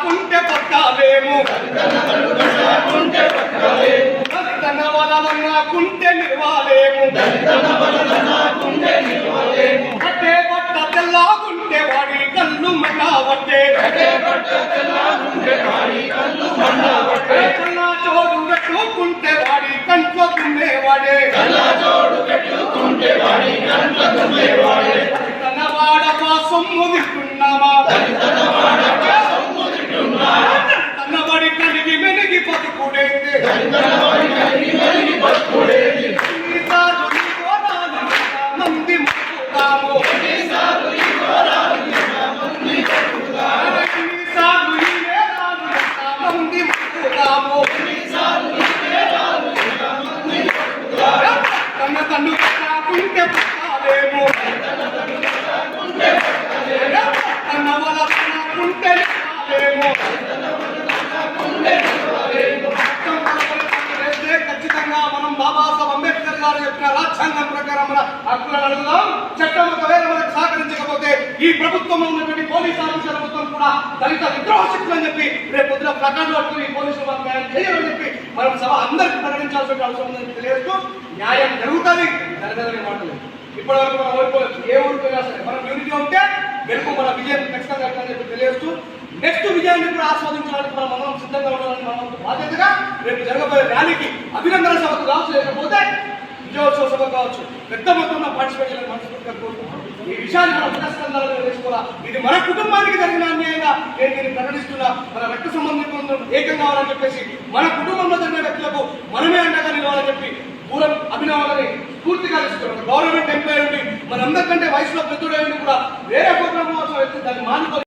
కుంటే పట్టాలేము తన వలన కుంటే నిలవాలేము అట్టే పట్ట తెల్లాగుంటే వాడి కళ్ళు మండవట్టే తన వాడమా కలిగి మెనిగి మంది మొక్కుతాము మంది తన తన్ను కాకుంటే గారు చెప్పిన రాజ్యాంగం ప్రకారం మన హక్కులను అడుగుదాం. చట్టం ఒకవేళ మనకు సహకరించకపోతే ఈ ప్రభుత్వంలో ఉన్నటువంటి పోలీస్ ఆఫీసర్ ప్రభుత్వం కూడా దళిత విద్రోహ శక్తులు అని చెప్పి రేపు పొద్దున ప్రకాండ పట్టుకుని ఈ పోలీసులు మనం న్యాయం చేయాలని చెప్పి మనం సభ అందరికీ ప్రకటించాల్సిన అవసరం ఉందని తెలియజేస్తూ న్యాయం జరుగుతుంది జరగదని మాటలు ఇప్పటి వరకు మనం ఓడిపోవచ్చు ఏ ఓడిపోయినా సరే మనం యూనిటీ ఉంటే మెరుపు మన విజయం ఖచ్చితంగా అవుతుందని చెప్పి తెలియజేస్తూ నెక్స్ట్ విజయాన్ని కూడా ఆస్వాదించడానికి మనం సిద్ధంగా ఉండాలని మనం బాధ్యతగా రేపు జరగబోయే ర్యాలీకి అభినందన సభకు కావచ్చు లేకపోతే సభ కావచ్చు. పెద్ద మొత్తంలో పార్టిసిపేట్ చేయాలని మనస్ఫూర్తిగా కోరుకుంటున్నాం. ఈ విషయాన్ని మన పురస్కందాలుగా వేసుకోవాలా ఇది మన కుటుంబానికి జరిగిన అన్యాయంగా నేను దీన్ని ప్రకటిస్తున్నా. మన రక్త సంబంధికులు ఏకం కావాలని చెప్పేసి మన కుటుంబంలో జరిగిన వ్యక్తులకు మనమే అండగా నిలవాలని చెప్పి పూర్వం అభినవాలని పూర్తిగా ఇస్తున్నాం గవర్నమెంట్ ఎంప్లాయీ ఉండి మనందరికంటే వయసులో పెద్దోడే కూడా వేరే ప్రోగ్రామ్ కోసం వెళ్తే దాన్ని మానుకొని